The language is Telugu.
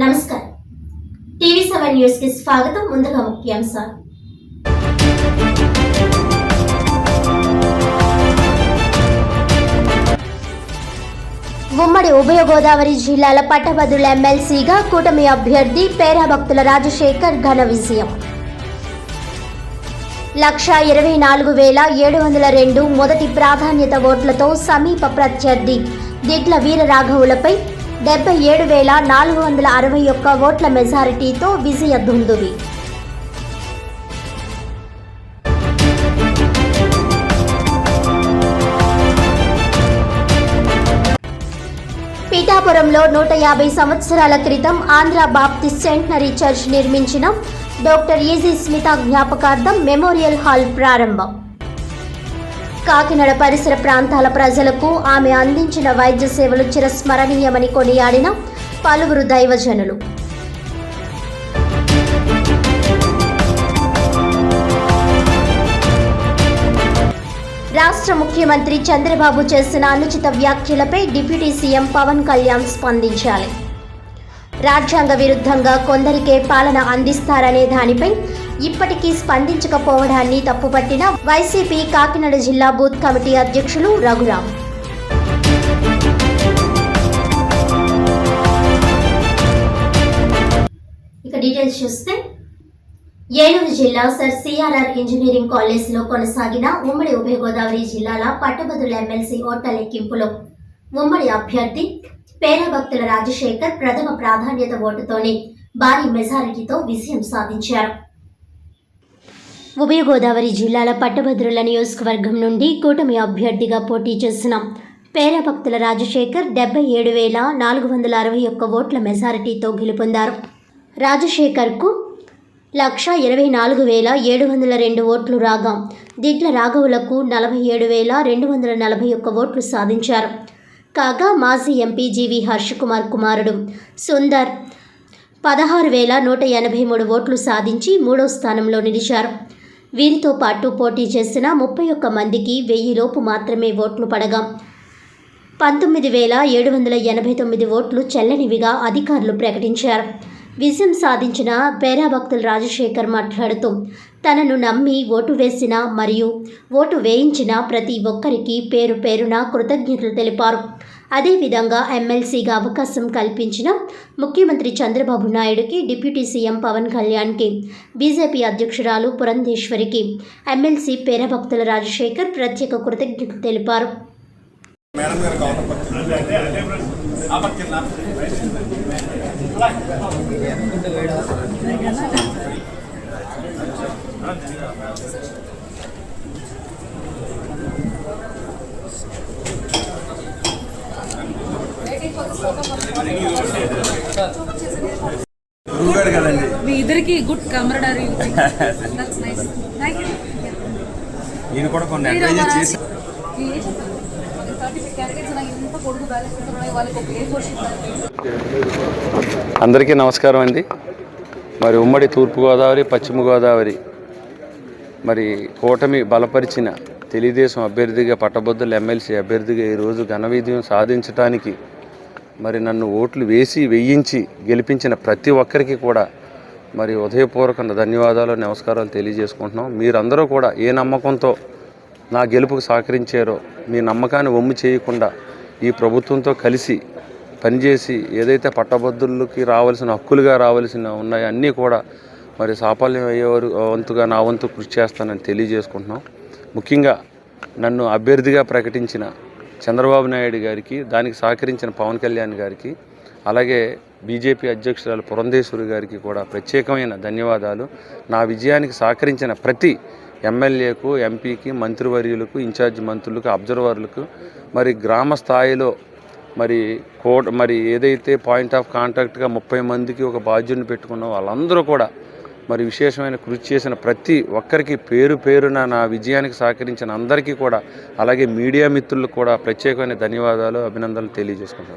నమస్కారం. టీవీ సెవెన్ న్యూస్కి స్వాగతం. ముందుగా ముఖ్యాంశాలు. ఉమ్మడి ఉభయ గోదావరి జిల్లాల పట్టభద్రుల ఎమ్మెల్సీగా కూటమి అభ్యర్థి పేరాభక్తుల రాజశేఖర్ ఘన విజయం. లక్ష ఇరవై నాలుగు వేల ఏడు వందల రెండు మొదటి ప్రాధాన్యత ఓట్లతో సమీప ప్రత్యర్థి దిట్ల వీరరాఘవులపై డెబ్బై ఏడు వేల నాలుగు వందల అరవై ఒక్క ఓట్ల మెజారిటీతో విజయ దుందువి పీఠాపురంలో నూట యాభై సంవత్సరాల క్రితం ఆంధ్ర బాప్టిస్ట్ సెంటనరీ చర్చ్ నిర్మించిన డాక్టర్ ఈజీ స్మిత జ్ఞాపకార్థం మెమోరియల్ హాల్ ప్రారంభం. కాకినాడ పరిసర ప్రాంతాల ప్రజలకు ఆమె అందించిన వైద్య సేవలు చిరస్మరణీయమని కొనియాడిన పలువురు దైవజనులు. రాష్ట్ర ముఖ్యమంత్రి చంద్రబాబు చేసిన అనుచిత వ్యాఖ్యలపై డిప్యూటీ సీఎం పవన్ కళ్యాణ్ స్పందించాలి. రాజ్యాంగ విరుద్ధంగా కొందరికే పాలన అందిస్తారనే దానిపై ఇప్పటికీ స్పందించకపోవడాన్ని తప్పుపట్టిన వైసీపీ కాకినాడ జిల్లా బూత్ కమిటీ అధ్యక్షులు రఘురాం ఇక డీటెయిల్స్ చూస్తే ఏలూరు జిల్లా సర్ సిఆర్ఆర్ ఇంజనీరింగ్ కాలేజీలో కొనసాగిన ఉమ్మడి ఉభయ గోదావరి జిల్లాల పట్టభద్రుల ఎమ్మెల్సీ ఓట్ల లెక్కింపులో ఉమ్మడి అభ్యర్థి పేరాభక్తుల రాజశేఖర్ ప్రథమ ప్రాధాన్యత ఓటుతోనే భారీ మెజారిటీతో విజయం సాధించారు. ఉభయ గోదావరి జిల్లాల పట్టభద్రుల నియోజకవర్గం నుండి కూటమి అభ్యర్థిగా పోటీ చేసిన పేరాభక్తుల రాజశేఖర్ డెబ్బై ఏడు వేల నాలుగు వందల అరవై ఒక్క ఓట్ల మెజారిటీతో గెలుపొందారు. రాజశేఖర్కు లక్ష ఇరవై నాలుగు వేల ఏడు వందల రెండు ఓట్లు రాగా దిడ్ల రాఘవులకు నలభై ఏడు వేల రెండు వందల నలభై ఒక్క ఓట్లు సాధించారు. కాగా మాజీ ఎంపీ జీవి హర్షకుమార్ కుమారుడు సుందర్ పదహారు వేల నూట ఎనభై మూడు ఓట్లు సాధించి మూడో స్థానంలో నిలిచారు. వీరితో పాటు పోటీ చేసిన ముప్పై ఒక్క మందికి వెయ్యిలోపు మాత్రమే ఓట్లు పడగా పంతొమ్మిది వేల ఏడు వందల ఎనభై తొమ్మిది ఓట్లు చెల్లనివిగా అధికారులు ప్రకటించారు. విజయం సాధించిన పేరాభక్తుల రాజశేఖర్ మాట్లాడుతూ తనను నమ్మి ఓటు వేసిన మరియు ఓటు వేయించిన ప్రతి ఒక్కరికి పేరు పేరున కృతజ్ఞతలు తెలిపారు. అదేవిధంగా ఎమ్మెల్సీగా అవకాశం కల్పించిన ముఖ్యమంత్రి చంద్రబాబు నాయుడుకి డిప్యూటీ సీఎం పవన్ కళ్యాణ్కి బీజేపీ అధ్యక్షురాలు పురంధేశ్వరికి ఎమ్మెల్సీ పేరభక్తుల రాజశేఖర్ ప్రత్యేక కృతజ్ఞతలు తెలిపారు. మీ ఇద్దరికి గుడ్ కమరడరీ ఈయన కూడా కొన్ని అడ్వైజెస్ చేసి అందరికీ నమస్కారం అండి. మరి ఉమ్మడి తూర్పుగోదావరి పశ్చిమ గోదావరి మరి కూటమి బలపరిచిన తెలుగుదేశం అభ్యర్థిగా పట్టభద్రుల ఎమ్మెల్సీ అభ్యర్థిగా ఈరోజు ఘన విజయం సాధించడానికి మరి నన్ను ఓట్లు వేసి వేయించి గెలిపించిన ప్రతి ఒక్కరికి కూడా మరి ఉదయపూర్వక ధన్యవాదాలు నమస్కారాలు తెలియజేసుకుంటున్నాం. మీరందరూ కూడా ఏ నమ్మకంతో నా గెలుపుకు సహకరించారో మీ నమ్మకాన్ని ఒమ్ము చేయకుండా ఈ ప్రభుత్వంతో కలిసి పనిచేసి ఏదైతే పట్టభద్రులకి రావాల్సిన హక్కులుగా రావాల్సిన ఉన్నాయో అన్నీ కూడా మరి సాఫల్యం అయ్యేవారు వంతుగా నా వంతు కృషి చేస్తానని తెలియజేసుకుంటున్నాం. ముఖ్యంగా నన్ను అభ్యర్థిగా ప్రకటించిన చంద్రబాబు నాయుడు గారికి దానికి సహకరించిన పవన్ కళ్యాణ్ గారికి అలాగే బీజేపీ అధ్యక్షురాలు పురంధేశ్వరి గారికి కూడా ప్రత్యేకమైన ధన్యవాదాలు. నా విజయానికి సహకరించిన ప్రతి ఎమ్మెల్యేకు ఎంపీకి మంత్రివర్యులకు ఇన్ఛార్జ్ మంత్రులకు అబ్జర్వర్లకు మరి గ్రామ స్థాయిలో మరి కోట మరి ఏదైతే పాయింట్ ఆఫ్ కాంటాక్ట్గా ముప్పై మందికి ఒక బాధ్యుని పెట్టుకున్న వాళ్ళందరూ కూడా మరి విశేషమైన కృషి చేసిన ప్రతి ఒక్కరికి పేరు పేరున నా విజయానికి సహకరించిన అందరికీ కూడా అలాగే మీడియా మిత్రులకు కూడా ప్రత్యేకమైన ధన్యవాదాలు అభినందనలు తెలియజేసుకుంటాను